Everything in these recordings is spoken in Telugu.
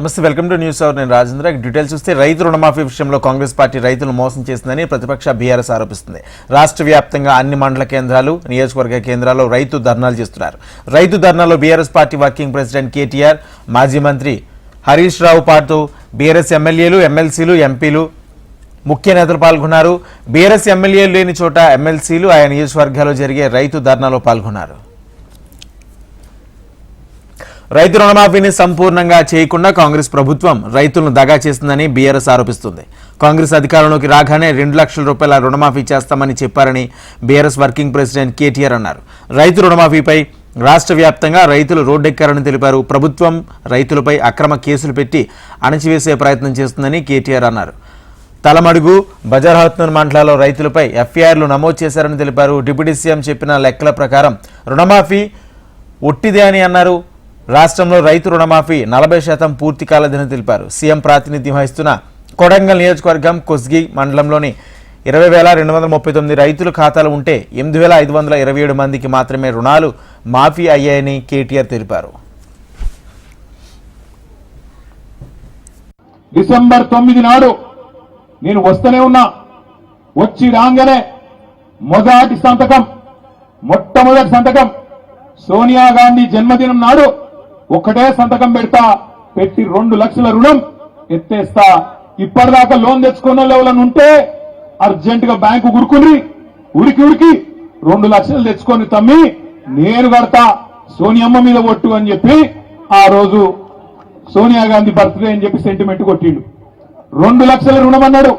నమస్తే వెల్కమ్ టు న్యూస్ అవర్. నేను రాజేంద్ర. డీటెయిల్స్ చూస్తే రైతు రుణమాఫీ విషయంలో కాంగ్రెస్ పార్టీ రైతులు మోసం చేసిందని ప్రతిపక్ష బీఆర్ఎస్ ఆరోపిస్తుంది. రాష్ట్ర వ్యాప్తంగా అన్ని మండల కేంద్రాలు నియోజకవర్గ కేంద్రాల్లో రైతు ధర్నాలు చేస్తున్నారు. రైతు ధర్నాలో BRS party working president KTR మాజీ మంత్రి హరీష్ రావు పాటు బీఆర్ఎస్ ఎమ్మెల్యేలు ఎమ్మెల్సీలు ఎంపీలు ముఖ్య నేతలు పాల్గొన్నారు. బీఆర్ఎస్ ఎమ్మెల్యేలు లేని చోట ఎమ్మెల్సీలు ఆయా నియోజకవర్గాల్లో జరిగే రైతు ధర్నాలో పాల్గొన్నారు. రైతు రుణమాఫీని సంపూర్ణంగా చేయకుండా కాంగ్రెస్ ప్రభుత్వం రైతులను దగా చేస్తుందని బీఆర్ఎస్ ఆరోపిస్తుంది. కాంగ్రెస్ అధికారంలోకి రాగానే రెండు లక్షల రూపాయల రుణమాఫీ చేస్తామని చెప్పారని బీఆర్ఎస్ వర్కింగ్ ప్రెసిడెంట్ కేటీఆర్ అన్నారు. రైతు రుణమాఫీపై రాష్ట్ర వ్యాప్తంగా రైతులు రోడ్డెక్కారని తెలిపారు. ప్రభుత్వం రైతులపై అక్రమ కేసులు పెట్టి అణచివేసే ప్రయత్నం చేస్తుందని కేటీఆర్ అన్నారు. తలమడుగు బజార్హత్నూర్ మండలాల్లో రైతులపై ఎఫ్ఐఆర్లు నమోదు చేశారని తెలిపారు. డిప్యూటీ సీఎం చెప్పిన లెక్కల ప్రకారం రుణమాఫీ ఒట్టిదే అని అన్నారు. రాష్ట్రంలో రైతు రుణమాఫీ నలభై శాతం పూర్తి కాలేదని తెలిపారు. సీఎం ప్రాతినిధ్యం వహిస్తున్న కొడంగల్ నియోజకవర్గం కొస్గి మండలంలోని ఇరవై వేల రెండు వందల ముప్పై తొమ్మిది రైతుల ఖాతాలు ఉంటే ఎనిమిది వేల ఐదు వందల ఇరవై ఏడు మందికి మాత్రమే రుణాలు మాఫీ అయ్యాయని కేటీఆర్ తెలిపారు. డిసెంబర్ తొమ్మిది నాడు నేను వస్తూనే ఉన్నా. వచ్చి రాగానే మొదటి సంతకం మొట్టమొదటి సంతకం సోనియా గాంధీ జన్మదినం నాడు ఒక్కటే సంతకం పెడతా పెట్టి రెండు లక్షల రుణం ఎత్తేస్తా. ఇప్పటిదాకా లోన్ తెచ్చుకున్న లెవెల్ ఉంటే అర్జెంట్గా బ్యాంకు గురుకుని ఉరికి ఉరికి రెండు లక్షలు తెచ్చుకొని తమ్మి నేను కడతా సోనియమ్మ మీద ఒట్టు అని చెప్పి ఆ రోజు సోనియా గాంధీ బర్త్డే అని చెప్పి సెంటిమెంట్ కొట్టిండు. రెండు లక్షల రుణం అన్నాడు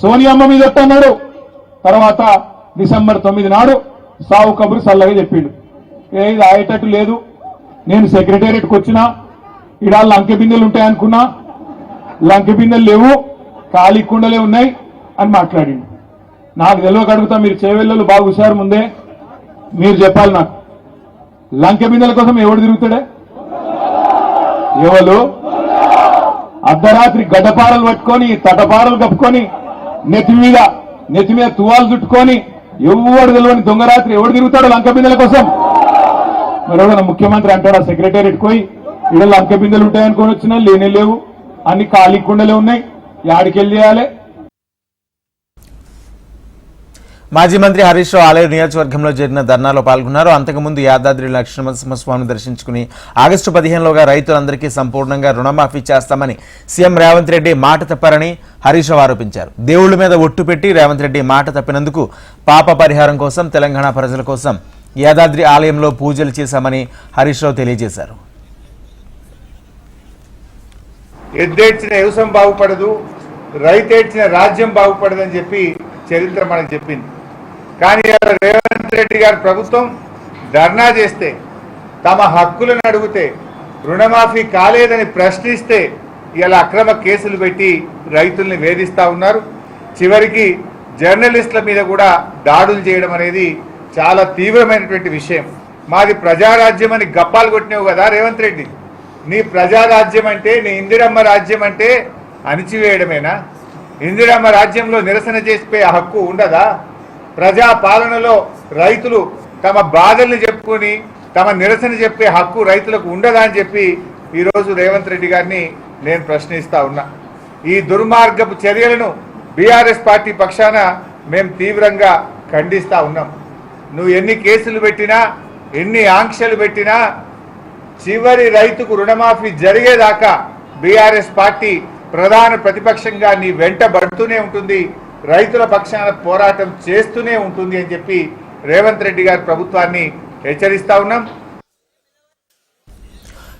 సోనియమ్మ మీద ఒట్టు అన్నాడు. తర్వాత డిసెంబర్ తొమ్మిది నాడు సావు కబురు సల్లగా చెప్పిండు. ఏది ఆయేటట్టు అయ్యేటట్టు లేదు. నేను సెక్రటేరియట్కి వచ్చినా ఇడా లంకె బిందెలు ఉంటాయనుకున్నా లంకె బిందెలు లేవు ఖాళీ కుండలే ఉన్నాయి అని మాట్లాడిండు. నాకు తెలియక అడుగుతా మీరు చేవెళ్ళలు బాగా హుషారు ముందే మీరు చెప్పాలి నాకు. లంకె బిందెల కోసం ఎవడు తిరుగుతాడే? ఎవరు? అర్ధరాత్రి గడ్డపారలు పట్టుకొని తటపారలు కప్పుకొని నెత్తి మీద నెత్తి మీద తువాలు చుట్టుకొని ఎవడు తెలియని దొంగరాత్రి ఎవడు తిరుగుతాడు లంక బిందెల కోసం? మరి ముఖ్యమంత్రి అంటాడు ఆ సెక్రటేరియట్ పోయి ఇక్కడ లంక బిందెలు ఉంటాయనుకొని వచ్చినా లేనే లేవు. అన్ని ఖాళీ కుండలే ఉన్నాయి. యాడికెళ్ళి చేయాలి? మాజీ మంత్రి హరీష్ రావు ఆలయ నియోజకవర్గంలో జరిగిన ధర్నాలో పాల్గొన్నారు. అంతకుముందు యాదాద్రి లక్ష్మణసింహస్వామిని దర్శించుకుని ఆగస్టు పదిహేనులోగా రైతులందరికీ సంపూర్ణంగా రుణమాఫీ చేస్తామని సీఎం రేవంత్ రెడ్డి మాట తప్పారని హరీష్ రావు ఆరోపించారు. దేవుళ్ళ మీద ఒట్టు పెట్టి రేవంత్ రెడ్డి మాట తప్పినందుకు పాప పరిహారం కోసం తెలంగాణ ప్రజల కోసం యాదాద్రి ఆలయంలో పూజలు చేశామని హరీష్ రావు తెలియజేశారు. ఎద్దేడ్చిన వ్యవసాయం బాగుపడదు రైతేడ్చిన రాజ్యం బాగుపడదు అని చెప్పి చరిత్ర మనకు చెప్పింది. కానీ రేవంత్ రెడ్డి గారి ప్రభుత్వం ధర్నా చేస్తే తమ హక్కులను అడిగితే రుణమాఫీ కాలేదని ప్రశ్నిస్తే ఇలా అక్రమ కేసులు పెట్టి రైతుల్ని వేధిస్తా ఉన్నారు. చివరికి జర్నలిస్టుల మీద కూడా దాడులు చేయడం అనేది చాలా తీవ్రమైనటువంటి విషయం. మాది ప్రజారాజ్యం అని గప్పాలు కొట్టినావు కదా రేవంత్ రెడ్డి. నీ ప్రజారాజ్యం అంటే నీ ఇందిరమ్మ రాజ్యం అంటే అణిచివేయడమేనా? ఇందిరమ్మ రాజ్యంలో నిరసన చేసిపోయే హక్కు ఉండదా? ప్రజా పాలనలో రైతులు తమ బాధల్ని చెప్పుకొని తమ నిరసన చెప్పే హక్కు రైతులకు ఉండదా అని చెప్పి ఈరోజు రేవంత్ రెడ్డి గారిని నేను ప్రశ్నిస్తా ఉన్నా. ఈ దుర్మార్గపు చర్యలను బీఆర్ఎస్ పార్టీ పక్షాన మేము తీవ్రంగా ఖండిస్తా ఉన్నాం. నువ్వు ఎన్ని కేసులు పెట్టినా ఎన్ని ఆంక్షలు పెట్టినా చివరి రైతుకు రుణమాఫీ జరిగేదాకా బీఆర్ఎస్ పార్టీ ప్రధాన ప్రతిపక్షంగా నీ వెంట పడుతూనే ఉంటుంది రైతుల పక్షాన పోరాటం చేస్తూనే ఉంటుంది అని చెప్పి రేవంత్ రెడ్డి గారి ప్రభుత్వాన్ని హెచ్చరిస్తా ఉన్నాం.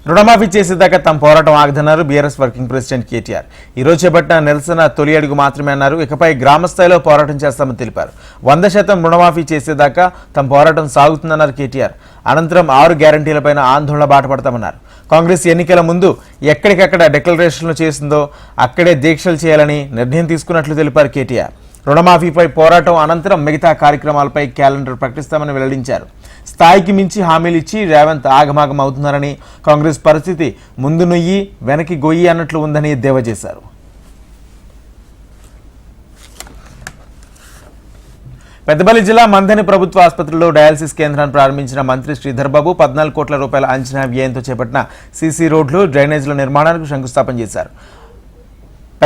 రుణమాఫీ చేసేదాకా తమ పోరాటం ఆగదన్నారు బీఆర్ఎస్ వర్కింగ్ ప్రెసిడెంట్ కేటీఆర్. ఈ రోజు చేపట్టిన నిరసన తొలి అడుగు మాత్రమే అన్నారు. ఇకపై గ్రామస్థాయిలో పోరాటం చేస్తామని తెలిపారు. వంద శాతం రుణమాఫీ చేసేదాకా తమ పోరాటం సాగుతుందన్నారు కేటీఆర్. అనంతరం ఆరు గ్యారంటీలపైన ఆందోళన బాటపడతామన్నారు. కాంగ్రెస్ ఎన్నికల ముందు ఎక్కడికక్కడ డిక్లరేషన్లు చేసిందో అక్కడే దీక్షలు చేయాలని నిర్ణయం తీసుకున్నట్లు తెలిపారు కేటీఆర్. రుణమాఫీపై పోరాటం అనంతరం మిగతా కార్యక్రమాలపై క్యాలెండర్ ప్రకటిస్తామని వెల్లడించారు. స్థాయికి మించి హామీలు ఇచ్చి రేవంత్ ఆగమాగం అవుతున్నారని కాంగ్రెస్ పరిస్థితి ముందు నొయ్యి వెనక్కి గొయ్యి అన్నట్లు ఉందని దేవ చేశారు. పెద్దపల్లి జిల్లా మంథని ప్రభుత్వ ఆసుపత్రిలో డయాలసిస్ కేంద్రాన్ని ప్రారంభించిన మంత్రి శ్రీధర్బాబు పద్నాలుగు కోట్ల రూపాయల అంచనా వ్యయంతో చేపట్టిన సీసీ రోడ్లు డ్రైనేజీల నిర్మాణానికి శంకుస్థాపన చేశారు.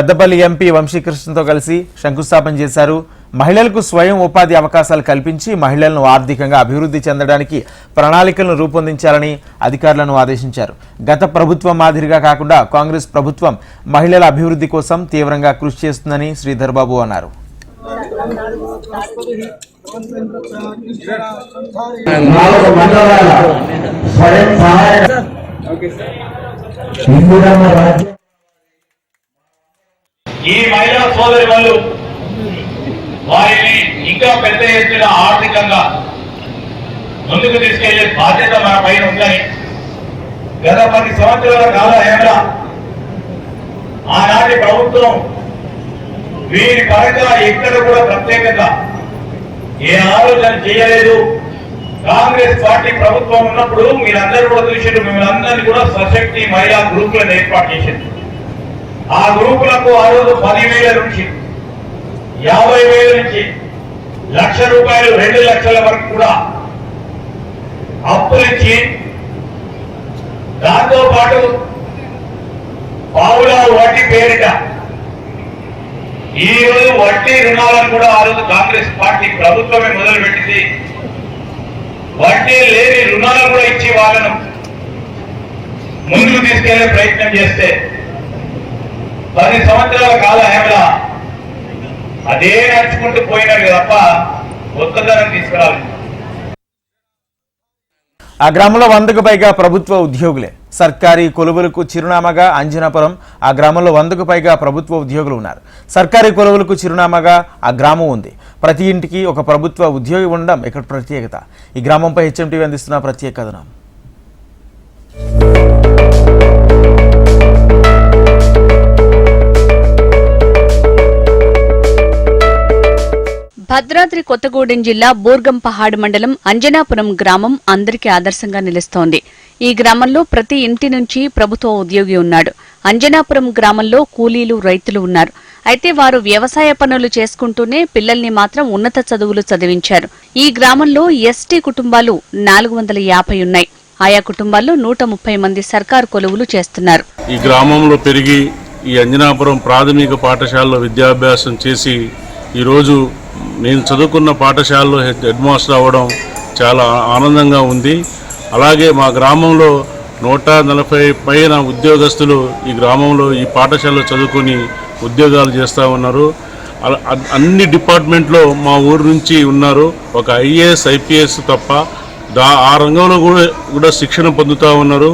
పెద్దపల్లి ఎంపీ వంశీకృష్ణతో కలిసి శంకుస్థాపన చేశారు. మహిళలకు స్వయం ఉపాధి అవకాశాలు కల్పించి మహిళలను ఆర్థికంగా అభివృద్ధి చెందడానికి ప్రణాళికలను రూపొందించాలని అధికారులను ఆదేశించారు. గత ప్రభుత్వం మాదిరిగా కాకుండా కాంగ్రెస్ ప్రభుత్వం మహిళల అభివృద్ధి కోసం తీవ్రంగా కృషి చేస్తుందని శ్రీధర్ బాబు అన్నారు. స్వయం ఈ మహిళా సోదరి వాళ్ళు వారిని ఇంకా పెద్ద ఎత్తున ఆర్థికంగా ముందుకు తీసుకెళ్ళే బాధ్యత మన పైన ఉందని గత పది సంవత్సరాల కాల హేమల ఆనాటి ప్రభుత్వం వీరి పరంగా ఎక్కడ కూడా ప్రత్యేకంగా ఏ ఆలోచన చేయలేదు. కాంగ్రెస్ పార్టీ ప్రభుత్వం ఉన్నప్పుడు మీరందరూ కూడా చూసారు మిమ్మల్ని అందరినీ కూడా సశక్తి మహిళా గ్రూపులను ఏర్పాటు చేసింది ఆ గ్రూపులకు ఆ రోజు పదివేల నుంచి యాభై వేల నుంచి లక్ష రూపాయలు రెండు లక్షల వరకు కూడా అప్పులిచ్చి దాంతో పాటు పావుల వడ్డీ పేరిట ఈ రోజు వడ్డీ రుణాలను కూడా ఆ రోజు కాంగ్రెస్ పార్టీ ప్రభుత్వమే మొదలుపెట్టింది. వడ్డీ లేని రుణాలు కూడా ఇచ్చి వాళ్ళను ముందుకు తీసుకెళ్ళే ప్రయత్నం చేస్తే పది సంవత్సరాల కాల హేమల అదే నడుచుకుంటూ పోయినాడు తప్ప కొత్తదనం తీసుకురాలి ఆ గ్రామంలో వందకు పైగా ప్రభుత్వ ఉద్యోగులే. సర్కారీ కొలువులకు చిరునామాగా అంజనాపురం ఆ గ్రామంలో వందకు పైగా ప్రభుత్వ ఉద్యోగులు ఉన్నారు. సర్కారీ కొలువులకు చిరునామాగా ఆ గ్రామం ఉంది. ప్రతి ఇంటికి ఒక ప్రభుత్వ ఉద్యోగి ఉండడం ఇక్కడ ప్రత్యేకత. ఈ గ్రామంపై హెచ్ఎంటీవీ అందిస్తున్న ప్రత్యేక కథనం. భద్రాద్రి కొత్తగూడెం జిల్లా బూర్గంపహాడ్ మండలం అంజనాపురం గ్రామం అందరికీ ఆదర్శంగా నిలుస్తోంది. ఈ గ్రామంలో ప్రతి ఇంటి నుంచి ప్రభుత్వ ఉద్యోగి ఉన్నాడు. అంజనాపురం గ్రామంలో కూలీలు రైతులు ఉన్నారు. అయితే వారు వ్యవసాయ పనులు చేసుకుంటూనే పిల్లల్ని మాత్రం ఉన్నత చదువులు చదివించారు. ఈ గ్రామంలో ఎస్టీ కుటుంబాలు నాలుగు వందల యాభై ఉన్నాయి. ఆయా కుటుంబాల్లో నూట ముప్పై మంది సర్కారు కొలువులు చేస్తున్నారు. ఈ గ్రామంలో పెరిగి ఈ అంజనాపురం ప్రాథమిక పాఠశాలలో విద్యాభ్యాసం చేసి ఈరోజు నేను చదువుకున్న పాఠశాలలో హెడ్ మాస్టర్ అవ్వడం చాలా ఆనందంగా ఉంది. అలాగే మా గ్రామంలో నూట నలభై పైన ఉద్యోగస్తులు ఈ గ్రామంలో ఈ పాఠశాలలో చదువుకొని ఉద్యోగాలు చేస్తూ ఉన్నారు. అన్ని డిపార్ట్మెంట్లో మా ఊరు నుంచి ఉన్నారు. ఒక ఐఏఎస్ ఐపీఎస్ తప్ప దా ఆ రంగంలో కూడా కూడా శిక్షణ పొందుతూ ఉన్నారు.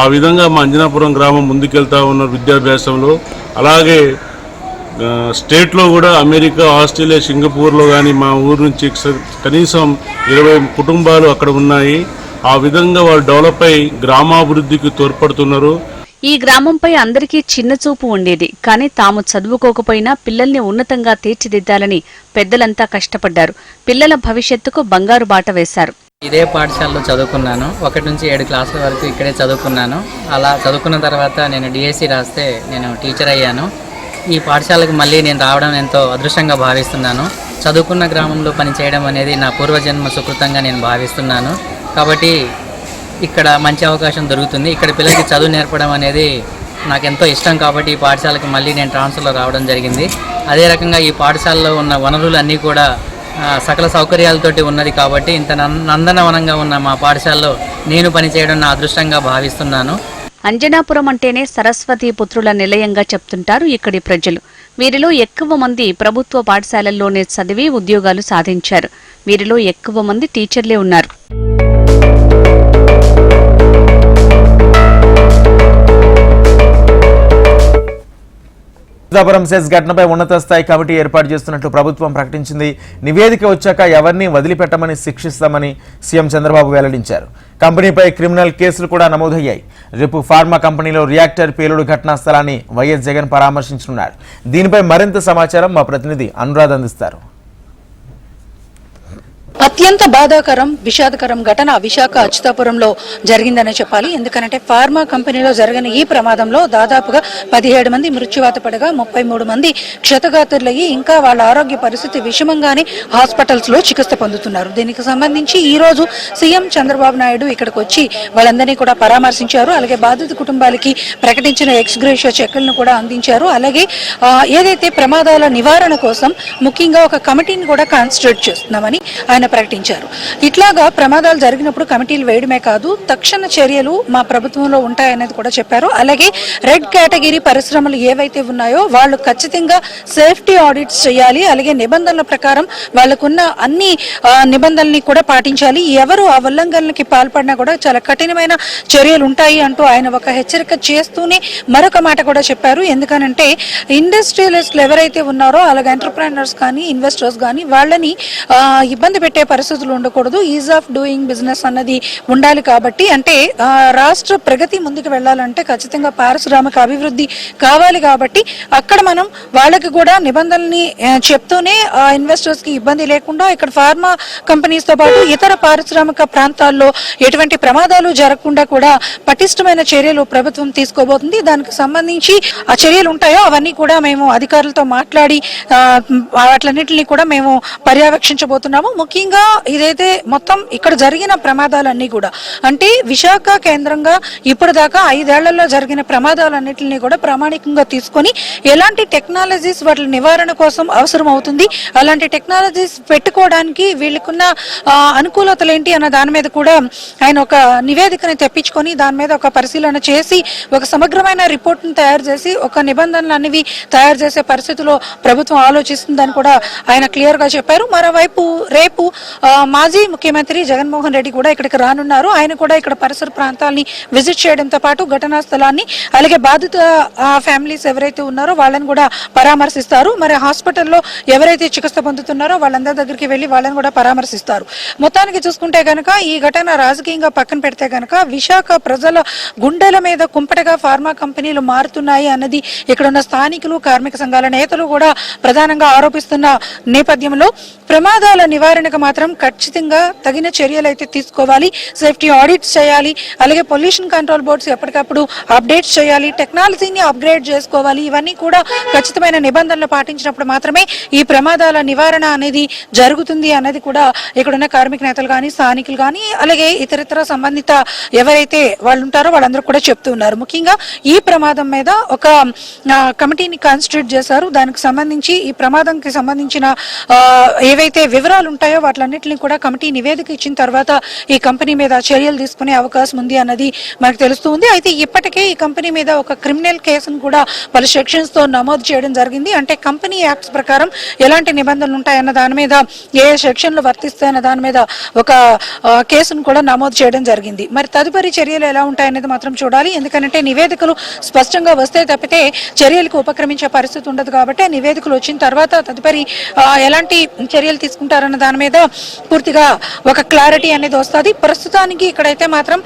ఆ విధంగా మా అంజనాపురం గ్రామం ముందుకెళ్తా ఉన్నారు విద్యాభ్యాసంలో అలాగే స్టేట్లో కూడా అమెరికా ఆస్ట్రేలియా సింగపూర్లో కానీ మా ఊరు నుంచి కనీసం ఇరవై కుటుంబాలు అక్కడ ఉన్నాయి. ఆ విధంగా వాళ్ళు డెవలప్ అయి గ్రామాభివృద్ధికి తోడ్పడుతున్నారు. ఈ గ్రామంపై అందరికీ చిన్న చూపు ఉండేది. కానీ తాము చదువుకోకపోయినా పిల్లల్ని ఉన్నతంగా తీర్చిదిద్దాలని పెద్దలంతా కష్టపడ్డారు. పిల్లల భవిష్యత్తుకు బంగారు బాట వేశారు. ఇదే పాఠశాలలో చదువుకున్నాను. ఒకటి నుంచి ఏడు క్లాసుల వరకు ఇక్కడే చదువుకున్నాను. అలా చదువుకున్న తర్వాత నేను డిఎస్సి రాస్తే నేను టీచర్ అయ్యాను. ఈ పాఠశాలకు మళ్ళీ నేను రావడం ఎంతో అదృష్టంగా భావిస్తున్నాను. చదువుకున్న గ్రామంలో పనిచేయడం అనేది నా పూర్వజన్మ సుకృతంగా నేను భావిస్తున్నాను. కాబట్టి ఇక్కడ మంచి అవకాశం దొరుకుతుంది. ఇక్కడ పిల్లలకి చదువు నేర్పడం అనేది నాకు ఎంతో ఇష్టం కాబట్టి ఈ పాఠశాలకు మళ్ళీ నేను ట్రాన్స్ఫర్లో రావడం జరిగింది. అదే రకంగా ఈ పాఠశాలలో ఉన్న వనరులు అన్నీ కూడా సకల సౌకర్యాలతోటి ఉన్నది కాబట్టి ఇంత నందనవనంగా ఉన్న మా పాఠశాలలో నేను పనిచేయడం నా అదృష్టంగా భావిస్తున్నాను. అంజనాపురం అంటేనే సరస్వతి పుత్రుల నిలయంగా చెప్తుంటారు ఇక్కడి ప్రజలు. వీరిలో ఎక్కువ మంది ప్రభుత్వ పాఠశాలల్లోనే చదివి ఉద్యోగాలు సాధించారు. వీరిలో ఎక్కువ మంది టీచర్లే ఉన్నారు. సీతాపురం సెస్ ఘటనపై ఉన్నత స్థాయి కమిటీ ఏర్పాటు చేస్తున్నట్లు ప్రభుత్వం ప్రకటించింది. నివేదిక వచ్చాక ఎవరిని వదిలిపెట్టమని శిక్షిస్తామని సీఎం చంద్రబాబు వెల్లడించారు. కంపెనీపై క్రిమినల్ కేసులు కూడా నమోదయ్యాయి. రేపు ఫార్మా కంపెనీలో రియాక్టర్ పేలుడు ఘటనా స్థలాన్ని వైఎస్ జగన్ పరామర్శించనున్నారు. దీనిపై మరింత సమాచారం మా ప్రతినిధి అనురాధ్ అందిస్తారు. అత్యంత బాధాకరం విషాదకరం ఘటన విశాఖ అచ్యుతాపురంలో జరిగిందనే చెప్పాలి. ఎందుకంటే ఫార్మా కంపెనీలో జరిగిన ఈ ప్రమాదంలో దాదాపుగా పదిహేడు మంది మృత్యువాత పడగా ముప్పై మూడు మంది క్షతగాతులయ్యి ఇంకా వాళ్ళ ఆరోగ్య పరిస్థితి విషమంగానే హాస్పిటల్స్లో చికిత్స పొందుతున్నారు. దీనికి సంబంధించి ఈ రోజు సీఎం చంద్రబాబు నాయుడు ఇక్కడికి వచ్చి వాళ్ళందరినీ కూడా పరామర్శించారు. అలాగే బాధిత కుటుంబాలకి ప్రకటించిన ఎక్స్గ్రేషియో చెక్కులను కూడా అందించారు. అలాగే ఏదైతే ప్రమాదాల నివారణ కోసం ముఖ్యంగా ఒక కమిటీని కూడా కాన్స్టిట్యూట్ చేస్తున్నామని ఆయన ప్రకటించారు. ఇట్లాగా ప్రమాదాలు జరిగినప్పుడు కమిటీలు వేయడమే కాదు తక్షణ చర్యలు మా ప్రభుత్వంలో ఉంటాయనేది కూడా చెప్పారు. అలాగే రెడ్ కేటగిరీ పరిశ్రమలు ఏవైతే ఉన్నాయో వాళ్ళు ఖచ్చితంగా సేఫ్టీ ఆడిట్స్ చేయాలి. అలాగే నిబంధనల ప్రకారం వాళ్ళకున్న అన్ని నిబంధనల్ని కూడా పాటించాలి. ఎవరు ఆ ఉల్లంఘనలకి పాల్పడినా కూడా చాలా కఠినమైన చర్యలు ఉంటాయి అంటూ ఆయన ఒక హెచ్చరిక చేస్తూనే మరొక మాట కూడా చెప్పారు. ఎందుకనంటే ఇండస్ట్రియలిస్టులు ఎవరైతే ఉన్నారో అలాగే ఎంటర్ప్రైనర్స్ కానీ ఇన్వెస్టర్స్ కానీ వాళ్ళని ఇబ్బంది పెట్టే పరిస్థితులు ఉండకూడదు. ఈజ్ ఆఫ్ డూయింగ్ బిజినెస్ అన్నది ఉండాలి కాబట్టి అంటే రాష్ట్ర ప్రగతి ముందుకు వెళ్ళాలంటే ఖచ్చితంగా పారిశ్రామిక అభివృద్ధి కావాలి కాబట్టి అక్కడ మనం వాళ్ళకి కూడా నిబంధనల్ని చెప్తూనే ఇన్వెస్టర్స్కి ఇబ్బంది లేకుండా ఇక్కడ ఫార్మా కంపెనీస్తో పాటు ఇతర పారిశ్రామిక ప్రాంతాల్లో ఎటువంటి ప్రమాదాలు జరగకుండా కూడా పటిష్టమైన చర్యలు ప్రభుత్వం తీసుకోబోతుంది. దానికి సంబంధించి ఆ చర్యలు ఉంటాయో అవన్నీ కూడా మేము అధికారులతో మాట్లాడి ఆ, వాటిలన్నింటినీ కూడా మేము పర్యవేక్షించబోతున్నాము. ముఖ్యంగా ఇదైతే మొత్తం ఇక్కడ జరిగిన ప్రమాదాలన్నీ కూడా. అంటే విశాఖ కేంద్రంగా ఇప్పుడు దాకా ఐదేళ్ళలో జరిగిన ప్రమాదాలన్నింటినీ కూడా ప్రామాణికంగా తీసుకొని ఎలాంటి టెక్నాలజీస్ వాటి నివారణ కోసం అవసరం అవుతుంది అలాంటి టెక్నాలజీస్ పెట్టుకోవడానికి వీళ్ళకున్న అనుకూలతలు ఏంటి అన్న దాని మీద కూడా ఆయన ఒక నివేదికని తెప్పించుకొని దాని మీద ఒక పరిశీలన చేసి ఒక సమగ్రమైన రిపోర్ట్ను తయారు చేసి ఒక నిబంధనలు అనేవి తయారు చేసే పరిస్థితిలో ప్రభుత్వం ఆలోచిస్తుందని కూడా ఆయన క్లియర్గా చెప్పారు. మరోవైపు రేపు మాజీ ముఖ్యమంత్రి జగన్మోహన్ రెడ్డి కూడా ఇక్కడికి రానున్నారు. ఆయన కూడా ఇక్కడ పరిసర ప్రాంతాలని విజిట్ చేయడంతో పాటు ఘటనా స్థలాన్ని అలాగే బాధిత ఫ్యామిలీస్ ఎవరైతే ఉన్నారో వాళ్ళని కూడా పరామర్శిస్తారు. మరి హాస్పిటల్లో ఎవరైతే చికిత్స పొందుతున్నారో వాళ్ళందరి దగ్గరికి వెళ్ళి వాళ్ళని కూడా పరామర్శిస్తారు. మొత్తానికి చూసుకుంటే గనక ఈ ఘటన రాజకీయంగా పక్కన పెడితే కనుక విశాఖ ప్రజలు గుండెల మీద కుంపటగా ఫార్మా కంపెనీలు మారుతున్నాయి అన్నది ఇక్కడున్న స్థానికులు కార్మిక సంఘాల నేతలు కూడా ప్రధానంగా ఆరోపిస్తున్న నేపథ్యంలో ప్రమాదాల నివారణకు మాత్రం ఖచ్చితంగా తగిన చర్యలు అయితే తీసుకోవాలి. సేఫ్టీ ఆడిట్స్ చేయాలి. అలాగే పొల్యూషన్ కంట్రోల్ బోర్డ్స్ ఎప్పటికప్పుడు అప్డేట్స్ చేయాలి. టెక్నాలజీని అప్గ్రేడ్ చేసుకోవాలి. ఇవన్నీ కూడా ఖచ్చితమైన నిబంధనలు పాటించినప్పుడు మాత్రమే ఈ ప్రమాదాల నివారణ అనేది జరుగుతుంది అన్నది కూడా ఇక్కడున్న కార్మిక నేతలు కానీ స్థానికులు కానీ అలాగే ఇతరితర సంబంధిత ఎవరైతే వాళ్ళు ఉంటారో వాళ్ళందరూ కూడా చెప్తూ ఉన్నారు. ముఖ్యంగా ఈ ప్రమాదం మీద ఒక కమిటీని కాన్స్టిట్యూట్ చేశారు. దానికి సంబంధించి ఈ ప్రమాదంకి సంబంధించిన ఏవైతే వివరాలు ఉంటాయో వాటిలన్నింటినీ కూడా కమిటీ నివేదిక ఇచ్చిన తర్వాత ఈ కంపెనీ మీద చర్యలు తీసుకునే అవకాశం ఉంది అన్నది మనకు తెలుస్తుంది అయితే ఇప్పటికే ఈ కంపెనీ మీద ఒక క్రిమినల్ కేసును కూడా పలు సెక్షన్స్తో నమోదు చేయడం జరిగింది. అంటే కంపెనీ యాక్ట్స్ ప్రకారం ఎలాంటి నిబంధనలు ఉంటాయన్న దాని మీద ఏ సెక్షన్లు వర్తిస్తాయన్న దాని మీద ఒక కేసును కూడా నమోదు చేయడం జరిగింది. మరి తదుపరి చర్యలు ఎలా ఉంటాయనేది మాత్రం చూడాలి. ఎందుకంటే నివేదికలు స్పష్టంగా వస్తే తప్పితే చర్యలకు ఉపక్రమించే పరిస్థితి ఉండదు కాబట్టి నివేదికలు వచ్చిన తర్వాత తదుపరి ఎలాంటి చర్యలు తీసుకుంటారన్న దాని మీద పూర్తిగా ఒక క్లారిటీ అనేది వస్తుంది. ప్రస్తుతానికి ఇక్కడైతే మాత్రం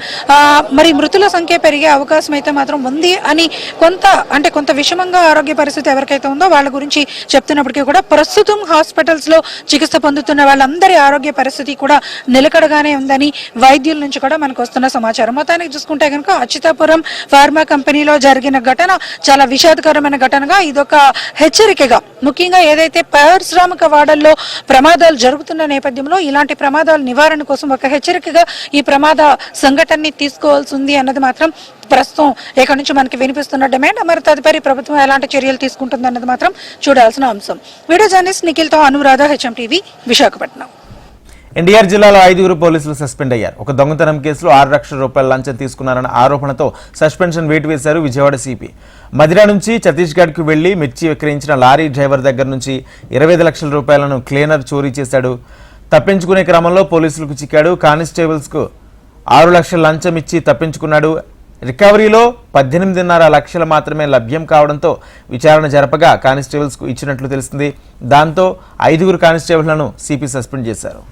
మరి మృతుల సంఖ్య పెరిగే అవకాశం అయితే మాత్రం ఉంది అని కొంత అంటే కొంత విషమంగా ఆరోగ్య పరిస్థితి ఎవరికైతే ఉందో వాళ్ళ గురించి చెప్తున్నప్పటికీ కూడా ప్రస్తుతం హాస్పిటల్స్లో చికిత్స పొందుతున్న వాళ్ళందరి ఆరోగ్య పరిస్థితి కూడా నిలకడగానే ఉందని వైద్యుల నుంచి కూడా మనకు వస్తున్న సమాచారం. మొత్తానికి చూసుకుంటే కనుక అచ్యుతాపురం ఫార్మా కంపెనీలో జరిగిన ఘటన చాలా విషాదకరమైన ఘటనగా ఇదొక హెచ్చరికగా. ముఖ్యంగా ఏదైతే పారిశ్రామిక వాడల్లో ప్రమాదాలు జరుగుతున్న నేపథ్యంలో ఇలాంటి ప్రమాదాల నివారణ కోసం ఒక హెచ్చరికగా ఈ ప్రమాద సంఘటనని తీసుకోవాల్సి ఉంది అన్నది మాత్రం ప్రస్తుతం ఇక్కడ నుంచి మనకి వినిపిస్తున్న డిమాండ్. మరి తదుపరి ప్రభుత్వం ఎలాంటి చర్యలు తీసుకుంటుంది అన్నది మాత్రం చూడాల్సిన అంశం. వీడియో జర్నలిస్ట్ నిఖిల్తో అనురాధ హెచ్ఎం టీవీ విశాఖపట్నం. ఎన్టీఆర్ జిల్లాలో ఐదుగురు పోలీసులు సస్పెండ్ అయ్యారు. ఒక దొంగతనం కేసులో ఆరు లక్షల రూపాయల లంచం తీసుకున్నారన్న ఆరోపణతో సస్పెన్షన్ వేటు వేశారు విజయవాడ సిపి మదిరా నుంచి ఛత్తీస్గఢ్కు వెళ్ళి మిర్చి విక్రయించిన లారీ డ్రైవర్ దగ్గర నుంచి ఇరవై ఐదు లక్షల రూపాయలను క్లీనర్ చోరీ చేశాడు. తప్పించుకునే క్రమంలో పోలీసులకు చిక్కాడు. కానిస్టేబుల్స్కు ఆరు లక్షల లంచం ఇచ్చి తప్పించుకున్నాడు. రికవరీలో పద్దెనిమిదిన్నర లక్షలు మాత్రమే లభ్యం కావడంతో విచారణ జరపగా కానిస్టేబుల్స్కు ఇచ్చినట్లు తెలిసింది. దాంతో ఐదుగురు కానిస్టేబుల్లను సిపి సస్పెండ్ చేశారు.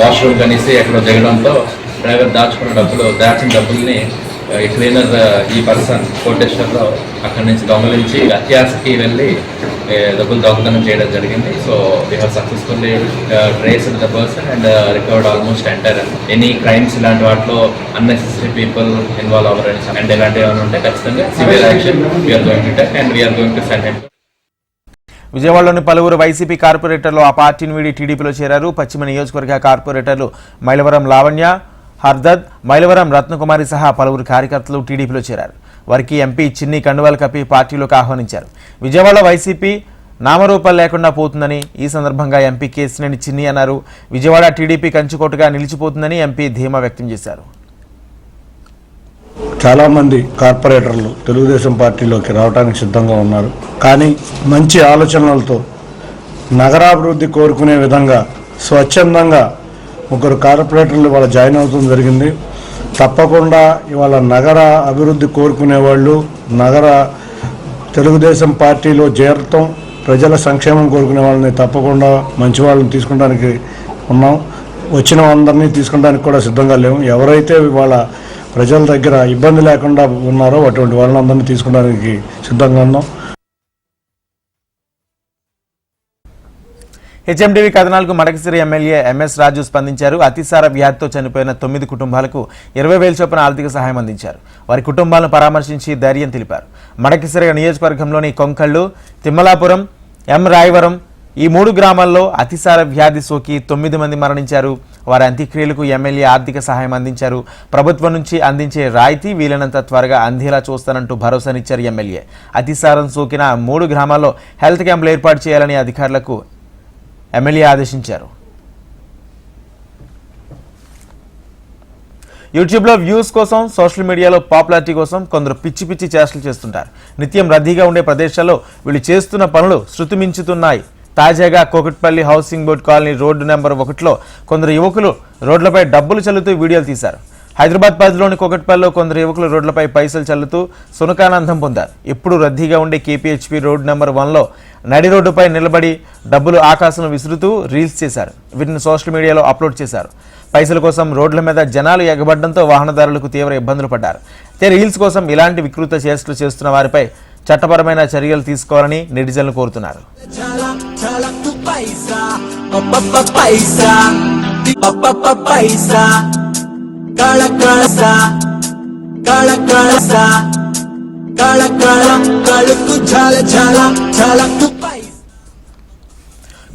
వాష్రూమ్ కనేసి ఎక్కడ దిగడంతో డ్రైవర్ దాచుకున్న డబ్బులు దాచిన డబ్బుల్ని ఈ క్లీనర్ ఈ పర్సన్ కోటేశ్వర్లో అక్కడి నుంచి దొంగలించి అత్యాసకి వెళ్ళి డబ్బులు దొంగతనం చేయడం జరిగింది. So we have successfully trace the person and recovered almost enter any crimes ఇలాంటి వాటిలో అన్నెసెసరీ పీపుల్ ఇన్వాల్వ్ అవ్వరని అండ్ ఇలాంటివి ఏమైనా ఉంటే ఖచ్చితంగా severe action we are going to take and we are going to send విజయవాడలోని పలువురు వైసీపీ కార్పొరేటర్లు ఆ పార్టీని వీడి టీడీపీలో చేరారు. పశ్చిమ నియోజకవర్గ కార్పొరేటర్లు మైలవరం లావణ్య హర్దద్ మైలవరం రత్నకుమారి సహా పలువురు కార్యకర్తలు టీడీపీలో చేరారు. వారికి ఎంపీ చిన్ని కండువాలు కప్పి పార్టీలోకి ఆహ్వానించారు. విజయవాడ వైసీపీ నామరూపాలు లేకుండా పోతుందని ఈ సందర్భంగా ఎంపీ కేసినేని చిన్ని అన్నారు. విజయవాడ టీడీపీ కంచుకోటగా నిలిచిపోతుందని ఎంపీ ధీమా వ్యక్తం చేశారు. చాలామంది కార్పొరేటర్లు తెలుగుదేశం పార్టీలోకి రావడానికి సిద్ధంగా ఉన్నారు. కానీ మంచి ఆలోచనలతో నగరాభివృద్ధి కోరుకునే విధంగా స్వచ్ఛందంగా ముగ్గురు కార్పొరేటర్లు ఇవాళ జాయిన్ అవుతుంది జరిగింది. తప్పకుండా ఇవాళ నగర అభివృద్ధి కోరుకునే వాళ్ళు నగర తెలుగుదేశం పార్టీలో చేరటం ప్రజల సంక్షేమం కోరుకునే వాళ్ళని తప్పకుండా మంచి వాళ్ళని తీసుకోవడానికి ఉన్నాం. వచ్చిన అందరినీ తీసుకోవడానికి కూడా సిద్ధంగా లేము ఎవరైతే ఇవాళ ప్రజల దగ్గర ఇబ్బంది లేకుండా ఉన్నారో అటువంటి వాళ్ళందరినీ తీసుకోవడానికి సిద్ధంగా ఉన్నాం. హెచ్ఎండివి కథనాలకు మడకసిరి ఎమ్మెల్యే ఎంఎస్ రాజు స్పందించారు. అతిసార వ్యాధితో చనిపోయిన తొమ్మిది కుటుంబాలకు ఇరవై వేల చొప్పున ఆర్థిక సహాయం అందించారు. వారి కుటుంబాలను పరామర్శించి ధైర్యం తెలిపారు. మడకసిరి నియోజకవర్గంలోని కొంకళ్ళు తిమ్మలాపురం ఎం రాయవరం ఈ మూడు గ్రామాల్లో అతిసార వ్యాధి సోకి తొమ్మిది మంది మరణించారు. వారి అంత్యక్రియలకు ఎమ్మెల్యే ఆర్థిక సహాయం అందించారు. ప్రభుత్వం నుంచి అందించే రాయితీ వీలైనంత త్వరగా అందేలా చూస్తానంటూ భరోసానిచ్చారు ఎమ్మెల్యే. అతిసారం సోకిన మూడు గ్రామాల్లో హెల్త్ క్యాంపులు ఏర్పాటు చేయాలని అధికారులకు ఎమ్మెల్యే ఆదేశించారు. యూట్యూబ్లో వ్యూస్ కోసం సోషల్ మీడియాలో పాపులారిటీ కోసం కొందరు పిచ్చి పిచ్చి చేష్టలు చేస్తుంటారు. నిత్యం రద్దీగా ఉండే ప్రదేశాల్లో వీళ్ళు చేస్తున్న పనులు శృతిమించుతున్నాయి. తాజాగా Kukatpally housing board colony road number ఒకటిలో కొందరు యువకులు రోడ్లపై డబ్బులు చల్లుతూ వీడియోలు తీశారు. హైదరాబాద్ పరిధిలోని కోకట్పల్లిలో కొందరు యువకులు రోడ్లపై పైసలు చల్లుతూ సునకానందం పొందారు. ఇప్పుడు రద్దీగా ఉండే కేపీహెచ్పీ రోడ్ నెంబర్ వన్లో నడి రోడ్డుపై నిలబడి డబ్బులు ఆకాశం విసురుతూ రీల్స్ చేశారు. వీటిని సోషల్ మీడియాలో అప్లోడ్ చేశారు. పైసల కోసం రోడ్ల మీద జనాలు ఎగబడడంతో వాహనదారులకు తీవ్ర ఇబ్బందులు పడ్డారు. అయితే రీల్స్ కోసం ఇలాంటి వికృత చేష్టలు చేస్తున్న వారిపై చట్టపరమైన చర్యలు తీసుకోవాలని నెటిజన్లు కోరుతున్నారు. పైసా పైసా కళ కళ కళకు చాలా చాలా చాలా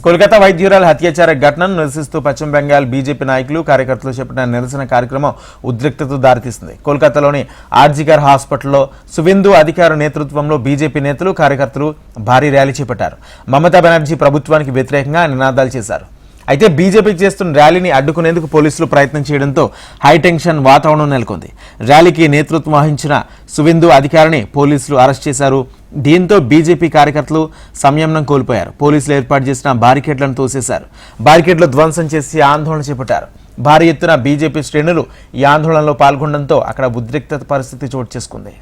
కోల్కతా వైద్యురాల హత్యాచార ఘటనను నిరసిస్తూ పశ్చిమ బెంగాల్ బీజేపీ నాయకులు కార్యకర్తలు చేపట్టిన నిరసన కార్యక్రమం ఉద్రిక్తత దారితీస్తుంది కోల్కతాలోని ఆర్జికర్ హాస్పిటల్లో సువిందు అధికార నేతృత్వంలో బీజేపీ నేతలు కార్యకర్తలు భారీ ర్యాలీ చేపట్టారు. మమతా బెనర్జీ ప్రభుత్వానికి వ్యతిరేకంగా నినాదాలు చేశారు. అయితే బీజేపీకి చేస్తున్న ర్యాలీని అడ్డుకునేందుకు పోలీసులు ప్రయత్నం చేయడంతో హైటెన్షన్ వాతావరణం నెలకొంది. ర్యాలీకి నేతృత్వం వహించిన సువిందు అధికారిని పోలీసులు అరెస్ట్ చేశారు. దీంతో బీజేపీ కార్యకర్తలు సంయమనం కోల్పోయారు. పోలీసులు ఏర్పాటు చేసిన బారికేడ్లను తోసేశారు. బారికేడ్లు ధ్వంసం చేసి ఆందోళన చేపట్టారు. భారీ ఎత్తున బీజేపీ శ్రేణులు ఈ ఆందోళనలో పాల్గొనడంతో అక్కడ ఉద్రిక్త పరిస్థితి చోటు చేసుకుంది.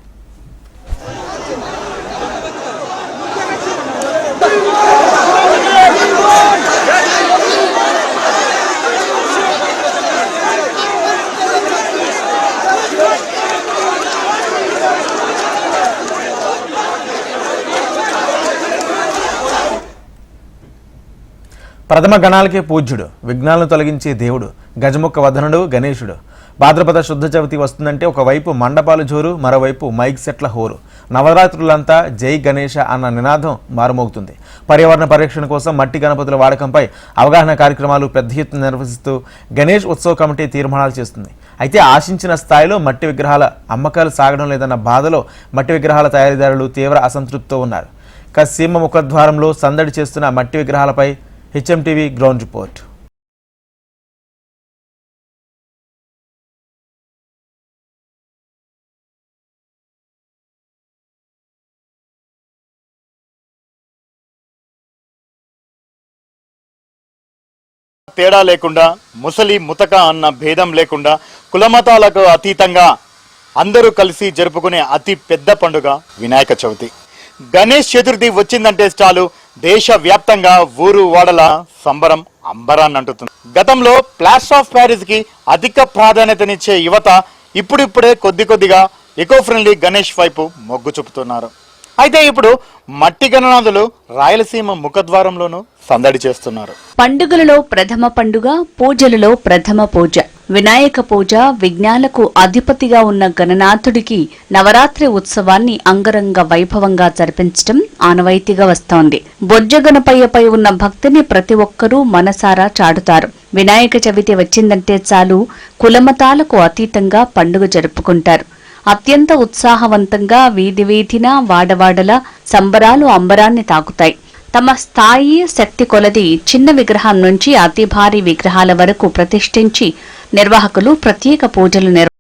ప్రథమ గణాలకే పూజ్యుడు విఘ్నాలను తొలగించే దేవుడు గజముఖ వదనుడు గణేశుడు. భాద్రపద శుద్ధ చవితి వస్తుందంటే ఒకవైపు మండపాలు జోరు మరోవైపు మైక్ సెట్ల హోరు. నవరాత్రులంతా జై గణేష అన్న నినాదం మారుమోగుతుంది. పర్యావరణ పరిరక్షణ కోసం మట్టి గణపతుల వాడకంపై అవగాహన కార్యక్రమాలు పెద్ద ఎత్తున నిర్వహిస్తూ గణేష్ ఉత్సవ కమిటీ తీర్మానాలు చేస్తుంది. అయితే ఆశించిన స్థాయిలో మట్టి విగ్రహాల అమ్మకాలు సాగడం లేదన్న బాధలో మట్టి విగ్రహాల తయారీదారులు తీవ్ర అసంతృప్తితో ఉన్నారు. ఇక సీమ ముఖద్వారంలో సందడి చేస్తున్న మట్టి విగ్రహాలపై హెచ్ఎంటీవీ గ్రౌండ్ రిపోర్ట్ తేడా లేకుండా ముసలి ముతక అన్న భేదం లేకుండా కులమతాలకు అతీతంగా అందరూ కలిసి జరుపుకునే అతి పెద్ద పండుగ వినాయక చవితి. గణేష్ చతుర్థి వచ్చిందంటే చాలు దేశవ్యాప్తంగా ఊరు వాడల సంబరం అంబరాన్ని అంటుతుంది. గతంలో ప్లాస్టర్ ఆఫ్ ప్యారిస్కి అధిక ప్రాధాన్యతనిచ్చే యువత ఇప్పుడిప్పుడే కొద్ది కొద్దిగా ఎకో ఫ్రెండ్లీ గణేష్ వైపు మొగ్గు చూపుతున్నారు. అయితే ఇప్పుడు మట్టి గణనాథులు రాయలసీమ ముఖద్వారంలోనూ సందడి చేస్తున్నారు. పండుగలలో ప్రథమ పండుగ పూజలలో ప్రథమ పూజ. వినాయక పూజ విజ్ఞాలకు అధిపతిగా ఉన్న గణనాథుడికి నవరాత్రి ఉత్సవాన్ని అంగరంగ వైభవంగా జరిపించడం ఆనవాయితీగా వస్తోంది. బొజ్జ గణపయ్యపై ఉన్న భక్తిని ప్రతి ఒక్కరూ మనసారా చాటుతారు. వినాయక చవితి వచ్చిందంటే చాలు కులమతాలకు అతీతంగా పండుగ జరుపుకుంటారు. అత్యంత ఉత్సాహవంతంగా వీధి వీధిన వాడవాడల సంబరాలు అంబరాన్ని తాకుతాయి. తమ స్థాయి శక్తి కొలది చిన్న విగ్రహం నుంచి అతి భారీ విగ్రహాల వరకు ప్రతిష్ఠించి నిర్వాహకులు ప్రత్యేక పూజలు నిర్వ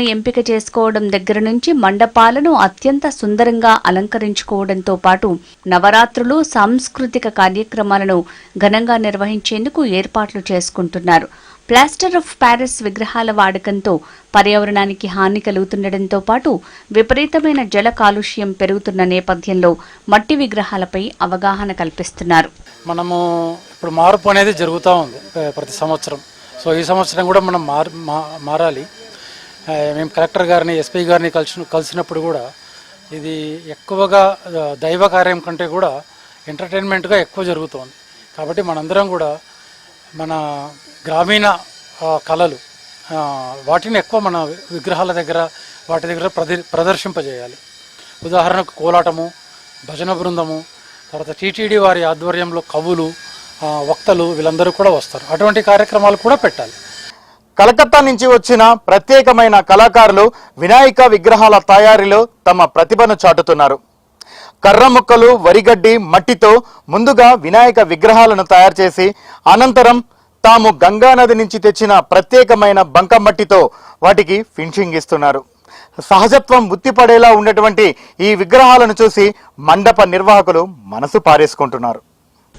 ఎంపిక చేసుకోవడం దగ్గర నుంచి మండపాలను అత్యంత సుందరంగా అలంకరించుకోవడంతో పాటు నవరాత్రులు సాంస్కృతిక కార్యక్రమాలను ఘనంగా నిర్వహించేందుకు ఏర్పాట్లు చేసుకుంటున్నారు. ప్లాస్టర్ ఆఫ్ ప్యారిస్ విగ్రహాల వాడకంతో పర్యావరణానికి హాని కలుగుతుండటంతో పాటు విపరీతమైన జల కాలుష్యం పెరుగుతున్న నేపథ్యంలో మట్టి విగ్రహాలపై అవగాహన కల్పిస్తున్నారు. మనము ఇప్పుడు మార్పు అనేది జరుగుతూ ఉంది ప్రతి సంవత్సరం. సో ఈ సంవత్సరం కూడా మనం మారాలి. మేము కలెక్టర్ గారిని ఎస్పీ గారిని కలిసి కలిసినప్పుడు కూడా ఇది ఎక్కువగా దైవ కార్యం కంటే కూడా ఎంటర్టైన్మెంట్గా ఎక్కువ జరుగుతోంది. కాబట్టి మనందరం కూడా మన గ్రామీణ కళలు వాటిని ఎక్కువ మన విగ్రహాల దగ్గర వాటి దగ్గర ప్రది ప్రదర్శింపజేయాలి. ఉదాహరణకు కోలాటము భజన బృందము తర్వాత టీటీడీ వారి ఆధ్వర్యంలో కవులు వక్తలు వీళ్ళందరూ కూడా వస్తారు. అటువంటి కార్యక్రమాలు కూడా పెట్టాలి. కలకత్తా నుంచి వచ్చిన ప్రత్యేకమైన కళాకారులు వినాయక విగ్రహాల తయారీలో తమ ప్రతిభను చాటుతున్నారు. కర్ర ముక్కలు వరిగడ్డి మట్టితో ముందుగా వినాయక విగ్రహాలను తయారు చేసి అనంతరం తాము గంగా నది నుంచి తెచ్చిన ప్రత్యేకమైన బంక మట్టితో వాటికి ఫినిషింగ్ ఇస్తున్నారు. సహజత్వం ఉత్తిపడేలా ఉన్నటువంటి ఈ విగ్రహాలను చూసి మండప నిర్వాహకులు మనసు పారేసుకుంటున్నారు.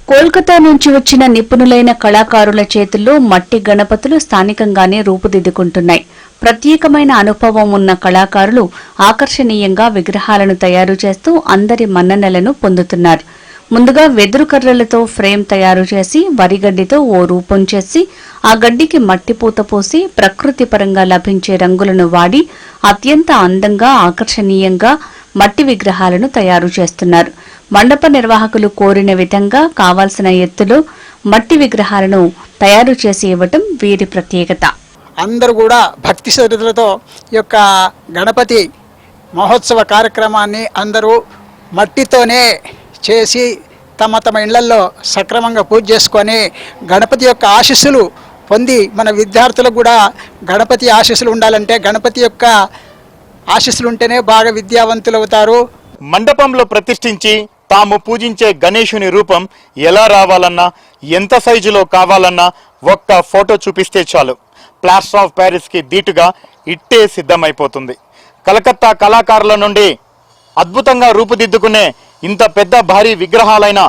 కోల్కతా నుంచి వచ్చిన నిపుణులైన కళాకారుల చేతుల్లో మట్టి గణపతులు స్థానికంగానే రూపుదిద్దుకుంటున్నాయి. ప్రత్యేకమైన అనుభవం ఉన్న కళాకారులు ఆకర్షణీయంగా విగ్రహాలను తయారు చేస్తూ అందరి మన్ననలను పొందుతున్నారు. ముందుగా వెదురు కర్రలతో ఫ్రేమ్ తయారు చేసి వరిగడ్డితో ఓ రూపం చేసి ఆ గడ్డికి మట్టి పూత పోసి ప్రకృతి పరంగా లభించే రంగులను వాడి అత్యంత అందంగా ఆకర్షణీయంగా మట్టి విగ్రహాలను తయారు చేస్తున్నారు. మండప నిర్వాహకులు కోరిన విధంగా కావాల్సిన ఎత్తులు మట్టి విగ్రహాలను తయారు చేసి ఇవ్వటం వీరి ప్రత్యేకత. అందరూ కూడా భక్తి శ్రద్ధలతో ఈ యొక్క గణపతి మహోత్సవ కార్యక్రమాన్ని అందరూ మట్టితోనే చేసి తమ తమ ఇళ్ళల్లో సక్రమంగా పూజ చేసుకొని గణపతి యొక్క ఆశీస్సులు పొంది మన విద్యార్థులకు కూడా గణపతి ఆశీస్సులు ఉండాలంటే గణపతి యొక్క ఆశీస్సులు ఉంటేనే బాగా విద్యావంతులు అవుతారు. మండపంలో ప్రతిష్ఠించి తాము పూజించే గణేశుని రూపం ఎలా రావాలన్నా ఎంత సైజులో కావాలన్నా ఒక్క ఫోటో చూపిస్తే చాలు. ప్లాస్టర్ ఆఫ్ ప్యారిస్కి దీటుగా ఇట్టే సిద్ధమైపోతుంది. కలకత్తా కళాకారుల నుండి అద్భుతంగా రూపుదిద్దుకునే ఇంత పెద్ద భారీ విగ్రహాలైన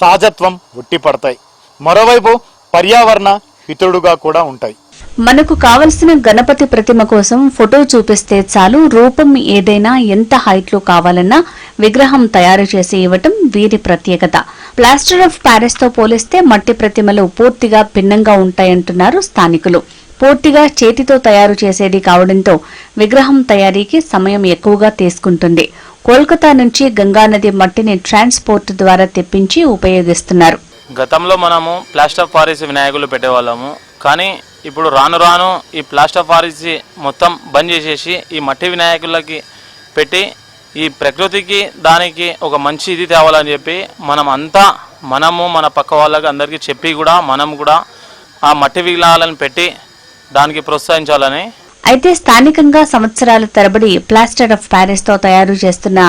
సహజత్వం ఉట్టిపడతాయి. మరోవైపు పర్యావరణ హితుడుగా కూడా ఉంటాయి. మనకు కావలసిన గణపతి ప్రతిమ కోసం ఫోటో చూపిస్తే చాలు. రూపం ఏదైనా ఎంత హైట్లో కావాలన్నా విగ్రహం తయారు చేసి ఇవ్వటం వీరి ప్రత్యేకత. ప్లాస్టర్ ఆఫ్ ప్యారిస్తో పోలిస్తే మట్టి ప్రతిమలు పూర్తిగా భిన్నంగా ఉంటాయంటున్నారు స్థానికులు. పూర్తిగా చేతితో తయారు చేసేది కావడంతో విగ్రహం తయారీకి సమయం ఎక్కువగా తీసుకుంటుంది. కోల్కతా నుంచి గంగానది మట్టిని ట్రాన్స్పోర్ట్ ద్వారా తెప్పించి ఉపయోగిస్తున్నారు. గతంలో మనము ప్లాస్టర్ ఆఫ్ పారిస్ వినాయకులు పెట్టేవాళ్ళము. కానీ ఇప్పుడు రాను రాను ఈ ప్లాస్టర్ ఆఫ్ పారిస్ మొత్తం బంద్ చేసేసి ఈ మట్టి వినాయకులకి పెట్టి ఈ ప్రకృతికి దానికి ఒక మంచి ఇది తేవాలని చెప్పి మనం అంతా మనము మన పక్క వాళ్ళకి అందరికీ చెప్పి కూడా మనం కూడా ఆ మట్టి విగ్రహాలను పెట్టి దానికి ప్రోత్సహించాలని అయితే స్థానికంగా సంవత్సరాల తరబడి ప్లాస్టర్ ఆఫ్ ప్యారిస్తో తయారు చేస్తున్న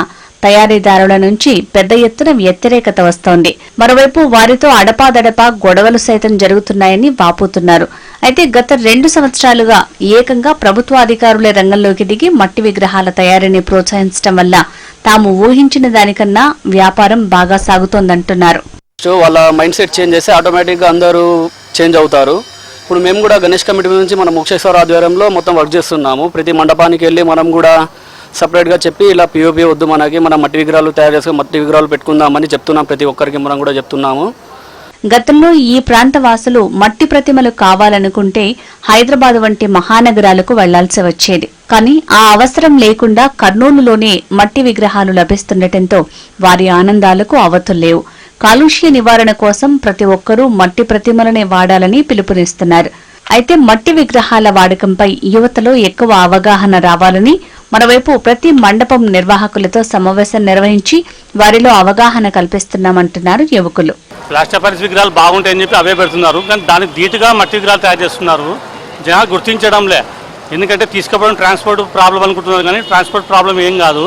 తయారీదారుల నుంచి పెద్ద ఎత్తున వ్యతిరేకత వస్తోంది. మరోవైపు వారితో అడపాదడపా గొడవలు సైతం జరుగుతున్నాయని వాపోతున్నారు. అయితే గత రెండు సంవత్సరాలుగా ఏకంగా ప్రభుత్వ అధికారులే రంగంలోకి దిగి మట్టి విగ్రహాల తయారీని ప్రోత్సహించడం వల్ల తాము ఊహించిన దానికన్నా వ్యాపారం బాగా సాగుతోందంటున్నారు. వాళ్ళ మైండ్ సెట్ చేంజ్ చేస్తే ఆటోమేటిక్గా అందరూ చేంజ్ అవుతారు. ఇప్పుడు మేము కూడా గణేష్ కమిటీ నుంచి మన ముక్షేశ్వర ఆధ్వర్యంలో మొత్తం వర్క్ చేస్తున్నాము. ప్రతి మండపానికి వెళ్ళి మనం కూడా సపరేట్గా చెప్పి ఇలా పిఓపి వద్దు మనకి మనం మట్టి విగ్రహాలు తయారు చేసుకుని మట్టి విగ్రహాలు పెట్టుకుందామని చెప్తున్నాం. ప్రతి ఒక్కరికి మనం కూడా చెప్తున్నాము. గతంలో ఈ ప్రాంత వాసులు మట్టి ప్రతిమలు కావాలనుకుంటే హైదరాబాద్ వంటి మహానగరాలకు వెళ్ళాల్సి వచ్చేది. కానీ ఆ అవసరం లేకుండా కర్నూలులోనే మట్టి విగ్రహాలు లభిస్తుండటంతో వారి ఆనందాలకు అవతుల్లేవు కాలుష్య నివారణ కోసం ప్రతి ఒక్కరూ మట్టి ప్రతిమలనే వాడాలని పిలుపునిస్తున్నారు. అయితే మట్టి విగ్రహాల వాడకంపై యువతలో ఎక్కువ అవగాహన రావాలని మరోవైపు ప్రతి మండపం నిర్వాహకులతో సమావేశం నిర్వహించి వారిలో అవగాహన కల్పిస్తున్నామంటున్నారు యువకులు. ప్లాస్టర్ పరిస్థితి విగ్రహాలు బాగుంటాయని చెప్పి అవే పెడుతున్నారు. కానీ దానికి ధీటుగా మట్టి విగ్రహాలు తయారు చేస్తున్నారు. జనాలు గుర్తించడంలే. ఎందుకంటే తీసుకుపోవడం ట్రాన్స్పోర్ట్ ప్రాబ్లం అనుకుంటున్నారు కానీ ట్రాన్స్పోర్ట్ ప్రాబ్లం ఏం కాదు.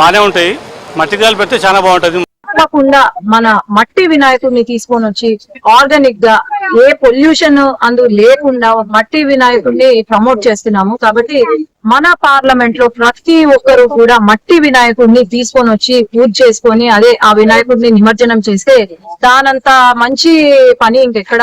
బాగానే ఉంటాయి. మట్టి విగ్రహాలు పెడితే చాలా బాగుంటుంది. తప్పకుండా మన మట్టి వినాయకుడిని తీసుకొని వచ్చి ఆర్గానిక్గా ఏ పొల్యూషన్ అందు లేకుండా మట్టి వినాయకుడిని ప్రమోట్ చేస్తున్నాము. కాబట్టి మన పార్లమెంట్లో ప్రతి ఒక్కరు కూడా మట్టి వినాయకుడిని తీసుకొని వచ్చి పూజ చేసుకొని అదే ఆ వినాయకుడిని నిమజ్జనం చేస్తే దానంత మంచి పని ఇంకెక్కడ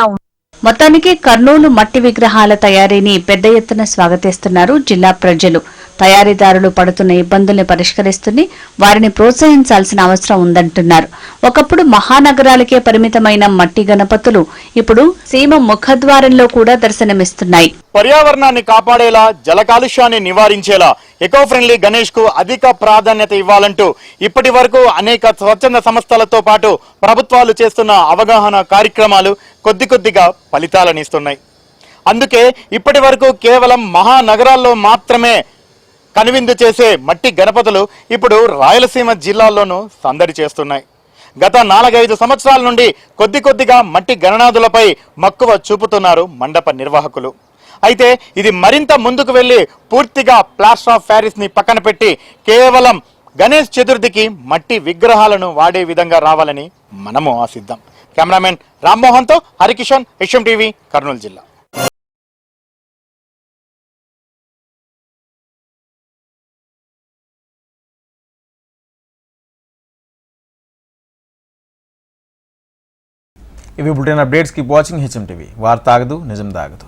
మొత్తానికి కర్నూలు మట్టి విగ్రహాల తయారీని పెద్ద ఎత్తున స్వాగతిస్తున్నారు జిల్లా ప్రజలు. తయారీదారులు పడుతున్న ఇబ్బందుల్ని పరిష్కరిస్తూనే వారిని ప్రోత్సహించాల్సిన అవసరం ఉందంటున్నారు. ఒకప్పుడు మహానగరాలకే పరిమితమైన మట్టి గణపతులు ఇప్పుడు సీమ ముఖద్వారంలో కూడా దర్శనమిస్తున్నాయి. పర్యావరణాన్ని కాపాడేలా జల కాలుష్యాన్ని నివారించేలా ఎకో ఫ్రెండ్లీ గణేష్కు అధిక ప్రాధాన్యత ఇవ్వాలంటూ ఇప్పటి వరకు అనేక స్వచ్ఛంద సంస్థలతో పాటు ప్రభుత్వాలు చేస్తున్న అవగాహన కార్యక్రమాలు కొద్ది కొద్దిగా ఫలితాలనిస్తున్నాయి. అందుకే ఇప్పటి వరకు కేవలం మహానగరాల్లో మాత్రమే కనువిందు చేసే మట్టి గణపతులు ఇప్పుడు రాయలసీమ జిల్లాల్లోనూ సందడి చేస్తున్నాయి. గత నాలుగైదు సంవత్సరాల నుండి కొద్ది కొద్దిగా మట్టి గణనాథులపై మక్కువ చూపుతున్నారు మండప నిర్వాహకులు. అయితే ఇది మరింత ముందుకు వెళ్ళి పూర్తిగా ప్లాస్టర్ ఆఫ్ ప్యారిస్ని పక్కన పెట్టి కేవలం గణేష్ చతుర్థికి మట్టి విగ్రహాలను వాడే విధంగా రావాలని మనము ఆశిద్దాం. కెమెరామెన్ రామ్మోహన్తో హరికిషన్ ఎస్ఎం టీవీ కర్నూలు జిల్లా. ఇవి bulletin updates keep watching HM TV వార్త ఆగదు నిజం దాగదు